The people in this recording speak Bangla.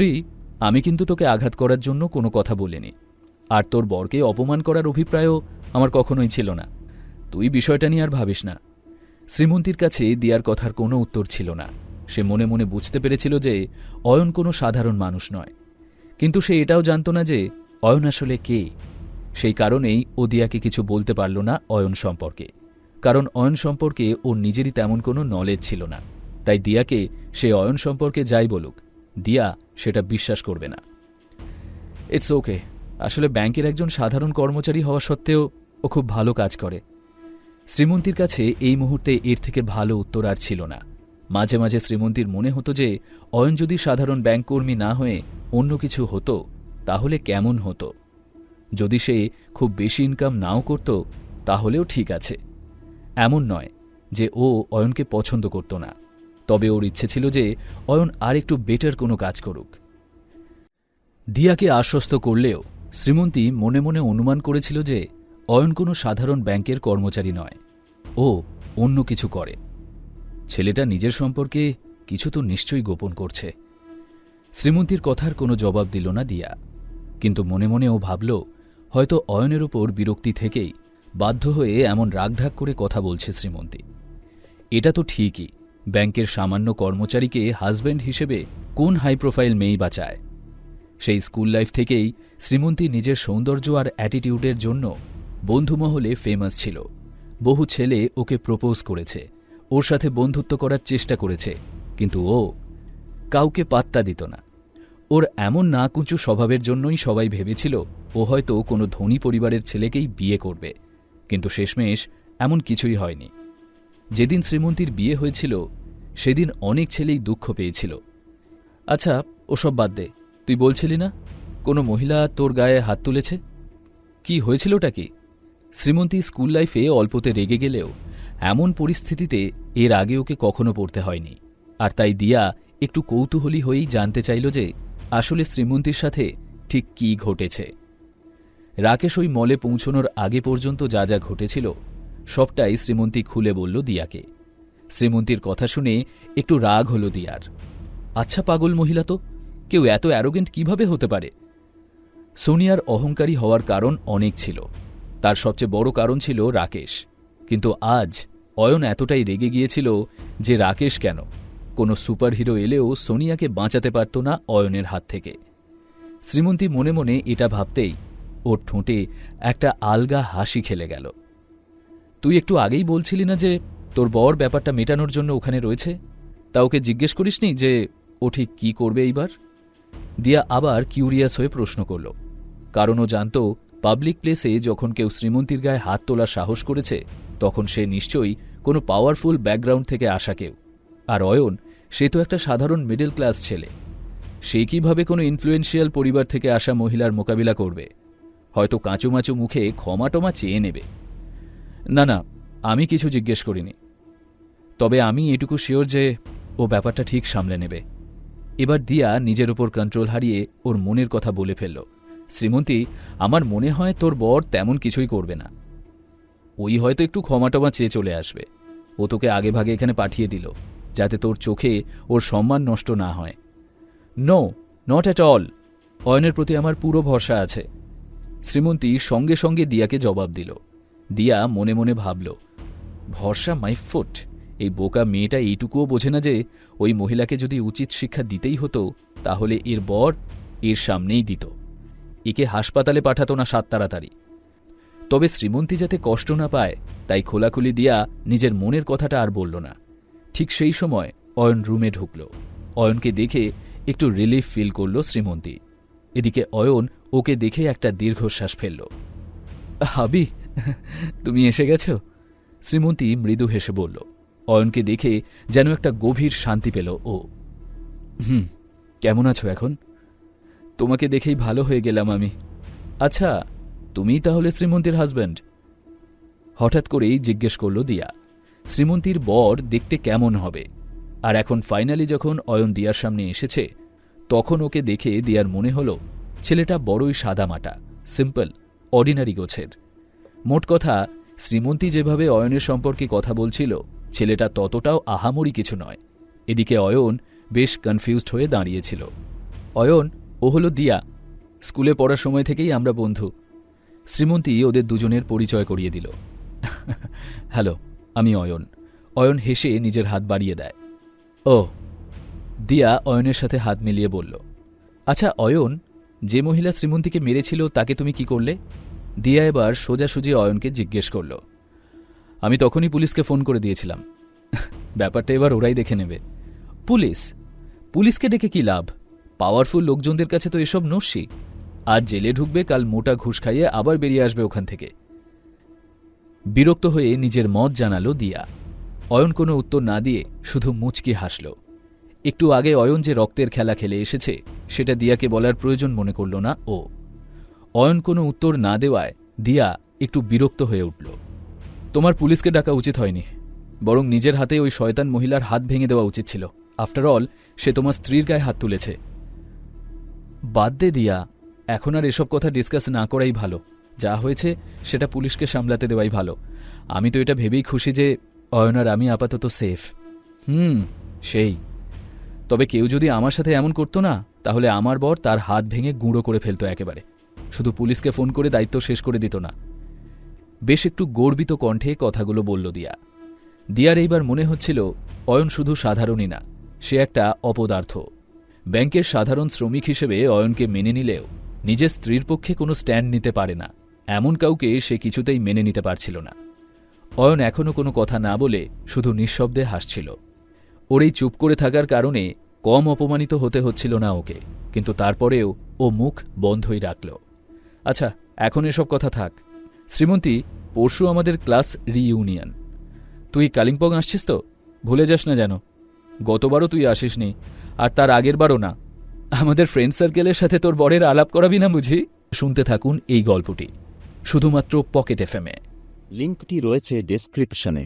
শ্রী, আমি কিন্তু তোকে আঘাত করার জন্য কোনো কথা বলিনি। আর তোর বরকে অপমান করার অভিপ্রায়ও আমার কখনোই ছিল না। তুই বিষয়টা নিয়ে আর ভাবিস না। শ্রীমন্তীর কাছে দিয়ার কথার কোনো উত্তর ছিল না। সে মনে মনে বুঝতে পেরেছিল যে অয়ন কোনো সাধারণ মানুষ নয়। কিন্তু সে এটাও জানত না যে অয়ন আসলে কে। সেই কারণেই ও দিয়াকে কিছু বলতে পারল না অয়ন সম্পর্কে। কারণ অয়ন সম্পর্কে ওর নিজেরই তেমন কোনো নলেজ ছিল না। তাই দিয়াকে সে অয়ন সম্পর্কে যাই বলুক, দিয়া সেটা বিশ্বাস করবে না। ইটস ওকে আসলে ব্যাংকের একজন সাধারণ কর্মচারী হওয়া সত্ত্বেও ও খুব ভালো কাজ করে। শ্রীমন্তীর কাছে এই মুহূর্তে এর থেকে ভালো উত্তর আর ছিল না। মাঝে মাঝে শ্রীমন্তীর মনে হতো যে, অয়ন যদি সাধারণ ব্যাংক কর্মী না হয়ে অন্য কিছু হতো, তাহলে কেমন হতো? যদি সে খুব বেশি ইনকাম নাও করত, তাহলেও ঠিক আছে। এমন নয় যে ও অয়নকে পছন্দ করত না। তবে ওর ইচ্ছে ছিল যে অয়ন আর একটু বেটার কোনো কাজ করুক। দিয়াকে আশ্বস্ত করলেও শ্রীমন্তী মনে মনে অনুমান করেছিল যে অয়ন কোনো সাধারণ ব্যাংকের কর্মচারী নয়, ও অন্য কিছু করে। ছেলেটা নিজের সম্পর্কে কিছু তো নিশ্চয়ই গোপন করছে। শ্রীমন্তীর কথার কোনো জবাব দিল না দিয়া, কিন্তু মনে মনে ও ভাবল, হয়তো অয়নের ওপর বিরক্তি থেকেই বাধ্য হয়ে এমন রাগঢাক করে কথা বলছে শ্রীমন্তী। এটা তো ঠিকই ব্যাংকের সামান্য কর্মচারীকে হাজব্যান্ড হিসেবে কোন হাই প্রোফাইল মেয়েই বাঁচায়? সেই স্কুল লাইফ থেকেই শ্রীমন্তী নিজের সৌন্দর্য আর অ্যাটিটিউডের জন্য বন্ধুমহলে ফেমাস ছিল। বহু ছেলে ওকে প্রপোজ করেছে, ওর সাথে বন্ধুত্ব করার চেষ্টা করেছে, কিন্তু ও কাউকে পাত্তা দিত না। ওর এমন না কুঁচু স্বভাবের জন্যই সবাই ভেবেছিল ও হয়তো কোনো ধনী পরিবারের ছেলেকেই বিয়ে করবে, কিন্তু শেষমেশ এমন কিছুই হয়নি। যেদিন শ্রীমন্তীর বিয়ে হয়েছিল, সেদিন অনেক ছেলেই দুঃখ পেয়েছিল। আচ্ছা ওসব বাদ দে, তুই বলছিলি না, কোনো মহিলা তোর গায়ে হাত তুলেছে? কি হয়েছিলটা কি? শ্রীমন্তী স্কুল লাইফে অল্পতে রেগে গেলেও এমন পরিস্থিতিতে এর আগে ওকে কখনো পড়তে হয়নি। আর তাই দিয়া একটু কৌতূহলী হয়েই জানতে চাইল যে আসলে শ্রীমন্তীর সাথে ঠিক কি ঘটেছে। রাকেশ ওই মলে পৌঁছনোর আগে পর্যন্ত যা যা ঘটেছিল সবটাই শ্রীমন্তী খুলে বলল দিয়াকে। শ্রীমন্তীর কথা শুনে একটু রাগ হল দিয়ার। আচ্ছা পাগল মহিলা তো, কেউ এত অ্যারোগেন্ট কীভাবে হতে পারে? সোনিয়ার অহংকারী হওয়ার কারণ অনেক ছিল। তার সবচেয়ে বড় কারণ ছিল রাকেশ। কিন্তু আজ অয়ন এতটাই রেগে গিয়েছিল যে রাকেশ কেন? কোনো সুপারহিরো এলেও সোনিয়াকে বাঁচাতে পারত না অয়নের হাত থেকে। শ্রীমন্তী মনে মনে এটা ভাবতেই ওর ঠোঁটে একটা আলগা হাসি খেলে গেল। তুই একটু আগেই বলছিলি না যে তোর বর ব্যাপারটা মেটানোর জন্য ওখানে রয়েছে? তা ওকে জিজ্ঞেস করিসনি যে ও ঠিক কী করবে এইবার? দিয়া আবার কিউরিয়াস হয়ে প্রশ্ন করল। কারণ ও জানত পাবলিক প্লেসে যখন কেউ শ্রীমন্তীর গায়ে হাত তোলার সাহস করেছে, তখন সে নিশ্চয়ই কোনো পাওয়ারফুল ব্যাকগ্রাউন্ড থেকে আসা কেউ। আর অয়ন, সে তো একটা সাধারণ মিডল ক্লাস ছেলে। সে কীভাবে কোনো ইনফ্লুয়েন্সিয়াল পরিবার থেকে আসা মহিলার মোকাবিলা করবে? হয়তো কাঁচুমাচু মুখে ক্ষমাটমা চেয়ে নেবে। না না, আমি কিছু জিজ্ঞেস করিনি। তবে আমি এটুকু শিওর যে ও ব্যাপারটা ঠিক সামলে নেবে। এবার দিয়া নিজের ওপর কন্ট্রোল হারিয়ে ওর মনের কথা বলে ফেলল। শ্রীমন্তী, আমার মনে হয় তোর বর তেমন কিছুই করবে না। ওই হয়তো একটু ক্ষমাটমা চেয়ে চলে আসবে। ও তোকে আগে ভাগে এখানে পাঠিয়ে দিল, যাতে তোর চোখে ওর সম্মান নষ্ট না হয়। নো নট অ্যাট অল অয়নের প্রতি আমার পুরো ভরসা আছে। শ্রীমন্তী সঙ্গে সঙ্গে দিয়াকে জবাব দিল। দিয়া মনে মনে ভাবল, ভরসা মাই ফুট, এই বোকা মেয়েটা এইটুকুও বোঝে না যে ওই মহিলাকে যদি উচিত শিক্ষা দিতেই হতো, তাহলে এর বর এর সামনেই দিত। একে হাসপাতালে পাঠাতো না সাত তাড়াতাড়ি। তবে শ্রীমন্তী যাতে কষ্ট না পায়, তাই খোলাখুলি দিয়া নিজের মনের কথাটা আর বলল না। ঠিক সেই সময় অয়ন রুমে ঢুকল। অয়নকে দেখে একটু রিলিফ ফিল করল শ্রীমন্তী। এদিকে অয়ন ওকে দেখে একটা দীর্ঘশ্বাস ফেলল। হাবি তুমি এসে গেছ? শ্রীমন্তী মৃদু হেসে বলল, অয়নকে দেখে যেন একটা গভীর শান্তি পেল ও। হুম, কেমন আছো এখন? তোমাকে দেখেই ভালো হয়ে গেলাম আমি। আচ্ছা তুমিই তাহলে শ্রীমন্তীর হাজব্যান্ড হঠাৎ করেই জিজ্ঞেস করল দিয়া, শ্রীমন্তীর বর দেখতে কেমন হবে? আর এখন ফাইনালি যখন অয়ন দিয়ার সামনে এসেছে, তখন ওকে দেখে দিয়ার মনে হল, ছেলেটা বড়ই সাদামাটা সিম্পল অর্ডিনারি গোছের। মোট কথা, শ্রীমন্তী যেভাবে অয়নের সম্পর্কে কথা বলছিল, ছেলেটা ততটাও আহামরি কিছু নয়। এদিকে অয়ন বেশ কনফিউজড হয়ে দাঁড়িয়েছিল। অয়ন, ও হলো দিয়া। স্কুলে পড়ার সময় থেকেই আমরা বন্ধু। শ্রীমন্তী ওদের দুজনের পরিচয় করিয়ে দিল। হ্যালো, আমি অয়ন। অয়ন হেসে নিজের হাত বাড়িয়ে দেয়। ও, দিয়া অয়নের সাথে হাত মিলিয়ে বলল আচ্ছা অয়ন, যে মহিলা শ্রীমন্তীকে মেরেছিল তাকে তুমি কি করলে? দিয়া এবার সোজাসুজি অয়নকে জিজ্ঞেস করল। আমি তখনই পুলিশকে ফোন করে দিয়েছিলাম। ব্যাপারটা এবার ওরাই দেখে নেবে। পুলিশ? পুলিশকে ডেকে কি লাভ? পাওয়ারফুল লোকজনদের কাছে তো এসব নস্যি। আজ জেলে ঢুকবে, কাল মোটা ঘুষ খাইয়ে আবার বেরিয়ে আসবে ওখান থেকে। বিরক্ত হয়ে নিজের মত জানালো দিয়া। অয়ন কোনো উত্তর না দিয়ে শুধু মুচকি হাসল। একটু আগে অয়ন যে রক্তের খেলা খেলে এসেছে, সেটা দিয়াকে বলার প্রয়োজন মনে করল না ও। অয়ন কোনো উত্তর না দেওয়ায় দিয়া একটু বিরক্ত হয়ে উঠল। তোমার পুলিশকে ডাকা উচিত হয়নি, বরং নিজের হাতে ওই শয়তান মহিলার হাত ভেঙে দেওয়া উচিত ছিল। আফটার অল সে তোমার স্ত্রীর গায়ে হাত তুলেছে। বাদ দে দিয়া, এখন আর এসব কথা ডিসকাস না করাই ভালো। যা হয়েছে, সেটা পুলিশকে সামলাতে দেওয়াই ভালো। আমি তো এটা ভেবেই খুশি যে অয়ন আর আমি আপাতত সেফ হুম, সেই। তবে কেউ যদি আমার সাথে এমন করতো না, তাহলে আমার বর তার হাত ভেঙে গুঁড়ো করে ফেলতো একেবারে। শুধু পুলিশকে ফোন করে দায়িত্ব শেষ করে দিত না। বেশ একটু গর্বিত কণ্ঠে কথাগুলো বলল দিয়া। দিয়ার এইবার মনে হচ্ছিল, অয়ন শুধু সাধারণই না, সে একটা অপদার্থ। ব্যাংকের সাধারণ শ্রমিক হিসেবে অয়নকে মেনে নিলেও নিজের স্ত্রীর পক্ষে কোনো স্ট্যান্ড নিতে পারে না, এমন কাউকে সে কিছুতেই মেনে নিতে পারছিল না। অয়ন এখনও কোনো কথা না বলে শুধু নিঃশব্দে হাসছিল। ওর এই চুপ করে থাকার কারণে কম অপমানিত হতে হচ্ছিল না ওকে, কিন্তু তারপরেও ও মুখ বন্ধই রাখল। আচ্ছা এখন এসব কথা থাক। শ্রীমন্তী, পরশু আমাদের ক্লাস রিইউনিয়ন। তুই কালিম্পং আসছিস তো? ভুলে যাস না যেন। গতবারও তুই আসিসনি, আর তার আগের বারও না। আমাদের ফ্রেন্ড সার্কেলের সাথে তোর বরের আলাপ করাবি না বুঝি? শুনতে থাকুন এই গল্পটি, শুধুমাত্র পকেট এফএমে লিঙ্কটি রয়েছে ডেসক্রিপশনে।